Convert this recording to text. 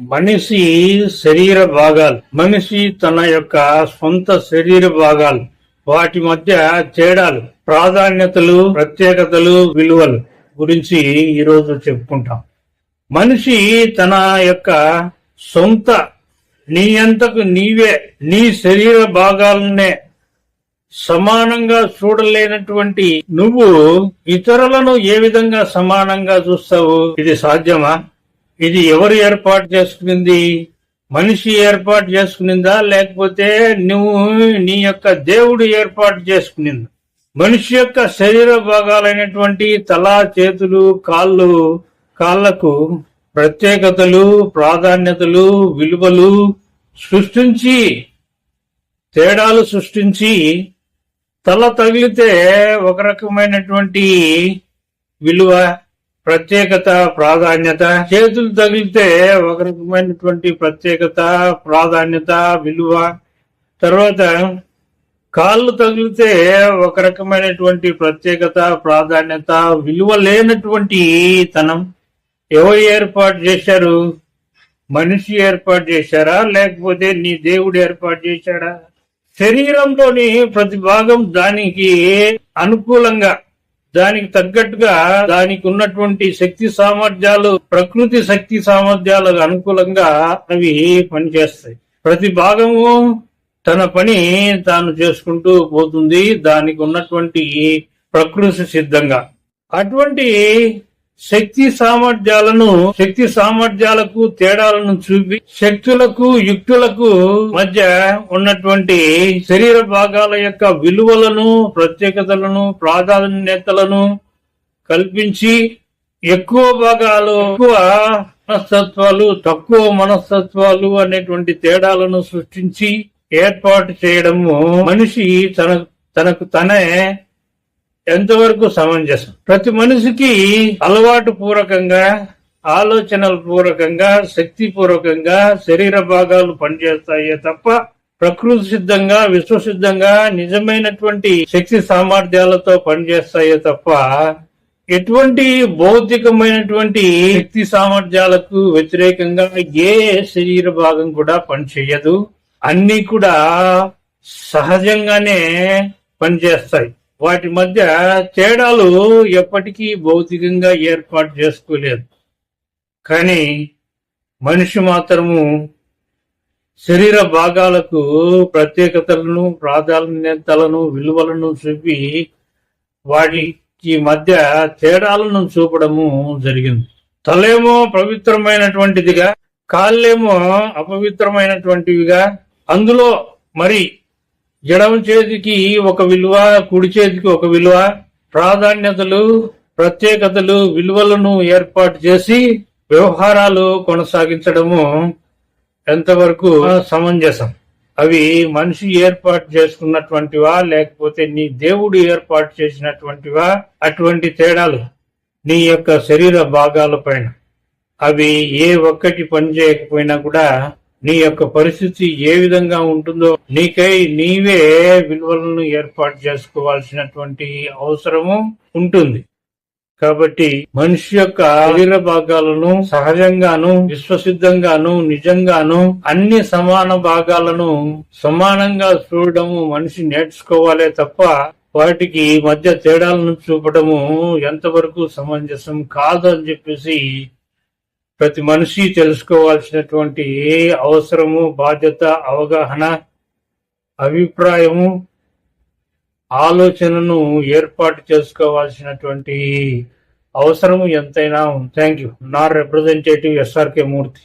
మనిషి శరీర భాగాలు మనిషి తన యొక్క సొంత శరీర భాగాలు వాటి మధ్య తేడాలు ప్రాధాన్యతలు ప్రత్యేకతలు విలువలు గురించి ఈరోజు చెప్పుకుంటాం. మనిషి తన యొక్క సొంత నీ అంతకు నీవే నీ శరీర భాగాలనే సమానంగా చూడలేనటువంటి నువ్వు ఇతరులను ఏ విధంగా సమానంగా చూస్తావు? ఇది సాధ్యమా? ఇది ఎవరు ఏర్పాటు చేసుకునింది మనిషి ఏర్పాటు చేసుకునిందా? లేకపోతే నువ్వు నీ యొక్క దేవుడు ఏర్పాటు చేసుకునింది? మనిషి యొక్క శరీర భాగాలైనటువంటి తల చేతులు కాళ్ళు కాళ్ళకు ప్రత్యేకతలు ప్రాధాన్యతలు విలువలు సృష్టించి తేడాలు సృష్టించి తల తగిలితే ఒక రకమైనటువంటి విలువ ప్రత్యేకత ప్రాధాన్యత. చేతులు తగిలితే ఒక రకమైనటువంటి ప్రత్యేకత ప్రాధాన్యత విలువ. తర్వాత కాళ్ళు తగిలితే ఒక రకమైనటువంటి ప్రత్యేకత ప్రాధాన్యత విలువ లేనటువంటి తనం. ఎవరు ఏర్పాటు చేశారు? మనిషి ఏర్పాటు చేశారా? లేకపోతే నీ దేవుడు ఏర్పాటు చేశాడా? శరీరంలోని ప్రతి భాగం దానికి అనుకూలంగా దానికి తగ్గట్టుగా దానికి ఉన్నటువంటి శక్తి సామర్థ్యాలు ప్రకృతి శక్తి సామర్థ్యాలకు అనుకూలంగా అవి పనిచేస్తాయి. ప్రతి భాగము తన పని తాను చేసుకుంటూ పోతుంది. దానికి ఉన్నటువంటి ప్రకృతి సిద్ధంగా. అటువంటి శక్తి సామర్థ్యాలను శక్తి సామర్థ్యాలకు తేడాలను చూపి శక్తులకు యుక్తులకు మధ్య ఉన్నటువంటి శరీర భాగాల యొక్క విలువలను ప్రత్యేకతలను ప్రాధాన్యతలను కల్పించి ఎక్కువ భాగాలు ఎక్కువ మనస్తత్వాలు తక్కువ మనస్తత్వాలు అనేటువంటి తేడాలను సృష్టించి ఏర్పాటు చేయడము మనిషి తన తనకు తనే ఎంతవరకు సమంజసం? ప్రతి మనిషికి అలవాటు పూర్వకంగా ఆలోచనల పూర్వకంగా శక్తి పూర్వకంగా శరీర భాగాలు పనిచేస్తాయే తప్ప ప్రకృతి సిద్ధంగా విశ్వసిద్ధంగా నిజమైనటువంటి శక్తి సామర్థ్యాలతో పనిచేస్తాయే తప్ప ఎటువంటి భౌతికమైనటువంటి శక్తి సామర్థ్యాలకు వ్యతిరేకంగా ఏ శరీర భాగం కూడా పనిచేయదు. అన్ని కూడా సహజంగానే పనిచేస్తాయి. వాటి మధ్య తేడాలు ఎప్పటికీ భౌతికంగా ఏర్పాటు చేసుకోలేదు. కానీ మనిషి మాత్రము శరీర భాగాలకు ప్రత్యేకతలను ప్రాధాన్యతలను విలువలను చూపి వాటికి మధ్య తేడాలను చూపడము జరిగింది. తలేమో పవిత్రమైనటువంటిదిగా కాళ్ళేమో అపవిత్రమైనటువంటివిగా అందులో మరి ఎడమ చేతికి ఒక విలువ కుడి చేతికి ఒక విలువ. ప్రాధాన్యతలు ప్రత్యేకతలు విలువలను ఏర్పాటు చేసి వ్యవహారాలు కొనసాగించడము ఎంతవరకు సమంజసం. అవి మనిషి ఏర్పాటు చేసుకున్నటువంటివా లేకపోతే నీ దేవుడు ఏర్పాటు చేసినటువంటివా? అటువంటి తేడాలు నీ యొక్క శరీర భాగాల పైన. అవి ఏ ఒక్కటి పని చేయకపోయినా కూడా నీ యొక్క పరిస్థితి ఏ విధంగా ఉంటుందో నీకై నీవే విలువలను ఏర్పాటు చేసుకోవాల్సినటువంటి అవసరము ఉంటుంది. కాబట్టి మనిషి యొక్క శరీర భాగాలను సహజంగాను విశ్వసిద్ధంగాను నిజంగాను అన్ని సమాన భాగాలను సమానంగా చూడడము మనిషి నేర్చుకోవాలే తప్ప వాటికి మధ్య తేడాలను చూపడము ఎంతవరకు సమంజసం కాదు అని చెప్పేసి ప్రతి మనిషి తెలుసుకోవాల్సినటువంటి అవసరము బాధ్యత అవగాహన అభిప్రాయము ఆలోచనను ఏర్పాటు చేసుకోవాల్సినటువంటి అవసరము ఎంతైనా థ్యాంక్ యూ నా రిప్రజెంటేటివ్ ఎస్ఆర్కే మూర్తి